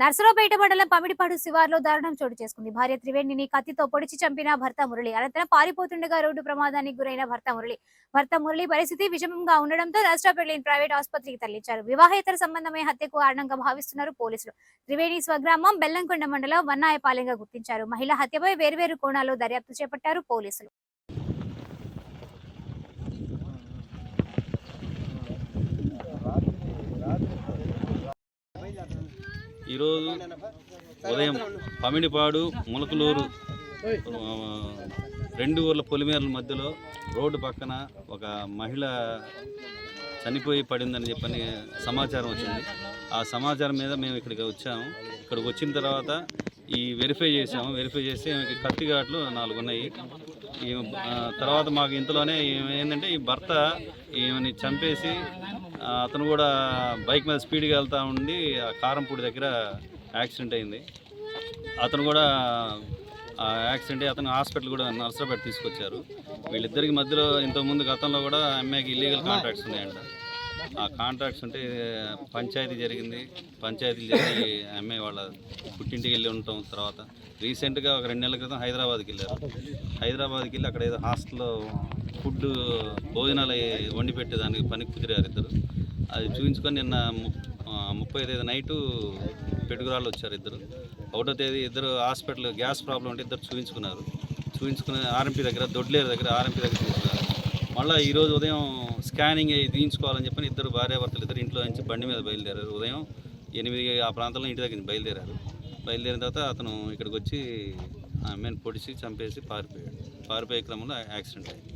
నర్సరావుపేట మండలం పమిడిపాడు శివార్లో దారుణం చోటు చేసుకుంది. భార్య త్రివేణిని కత్తితో పొడిచి చంపిన భర్త మురళి. అనంతరం పారిపోతుండగా రోడ్డు ప్రమాదానికి గురైన భర్త మురళి. భర్త మురళి పరిస్థితి విషమంగా ఉండడంతో నర్సరావుపేటలోని ప్రైవేట్ ఆసుపత్రికి తరలించారు. వివాహేతర సంబంధమైన హత్యకు కారణంగా భావిస్తున్నారు పోలీసులు. త్రివేణి స్వగ్రామం బెల్లంకొండ మండలం వన్నాయపాలెంగా గుర్తించారు. మహిళ హత్యపై వేర్వేరు కోణాల్లో దర్యాప్తు చేపట్టారు పోలీసులు. ఈరోజు ఉదయం పమిడిపాడు ములకలూరు రెండు ఊర్ల పొలిమేరల మధ్యలో రోడ్డు పక్కన ఒక మహిళ చనిపోయి పడిందని చెప్పని సమాచారం వచ్చింది. ఆ సమాచారం మీద మేము ఇక్కడికి వచ్చాము ఇక్కడికి వచ్చిన తర్వాత ఈ వెరిఫై చేసాము వెరిఫై చేసి ఈమెకి కత్తి ఘాట్లు నాలుగు ఉన్నాయి. ఈ తర్వాత మాకు ఇంతలోనే ఏంటంటే ఈ భర్త ఈమెని చంపేసి అతను కూడా బైక్ మీద స్పీడ్గా వెళ్తూ ఉండి ఆ కారంపూడి దగ్గర యాక్సిడెంట్ అయింది. అతను కూడా ఆ యాక్సిడెంట్ అతను హాస్పిటల్ కూడా నర్సరాపేట తీసుకొచ్చారు. వీళ్ళిద్దరికి మధ్యలో ఇంతకుముందు గతంలో కూడా అమ్మాయికి ఇల్లీగల్ కాంట్రాక్ట్స్ ఉన్నాయంట. ఆ కాంట్రాక్ట్స్ ఉంటే పంచాయతీ జరిగింది. పంచాయతీ జరిగి అమ్మాయి వాళ్ళ పుట్టింటికి వెళ్ళి ఉంటాం తర్వాత రీసెంట్గా ఒక రెండు నెలల క్రితం హైదరాబాద్కి వెళ్ళారు. హైదరాబాద్కి వెళ్ళి అక్కడ ఏదో హాస్టల్లో ఫుడ్ భోజనాలు వండి పెట్టేదానికి పనికి కుదిరారు ఇద్దరు. అది చూపించుకొని నిన్న ముప్పై తేదీ నైటు పెట్టుకురాళ్ళు వచ్చారు ఇద్దరు. ఒకటో తేదీ ఇద్దరు హాస్పిటల్ గ్యాస్ ప్రాబ్లం ఉంటే ఇద్దరు చూపించుకున్నారు. చూపించుకుని ఆర్ఎంపీ దగ్గర దొడ్లేరు దగ్గర ఆర్ఎంపీ దగ్గర చూపించుకున్నారు. మళ్ళీ ఈరోజు ఉదయం స్కానింగ్ అయ్యి తీయించుకోవాలని చెప్పని ఇద్దరు భార్యాభర్తలు ఇద్దరు ఇంట్లో నుంచి బండి మీద బయలుదేరారు. ఉదయం ఎనిమిది ఆ ప్రాంతంలో ఇంటి దగ్గర నుంచి బయలుదేరారు. బయలుదేరిన తర్వాత అతను ఇక్కడికి వచ్చి ఆమెను పొడిచి చంపేసి పారిపోయాడు. పారిపోయే క్రమంలో యాక్సిడెంట్ అయింది.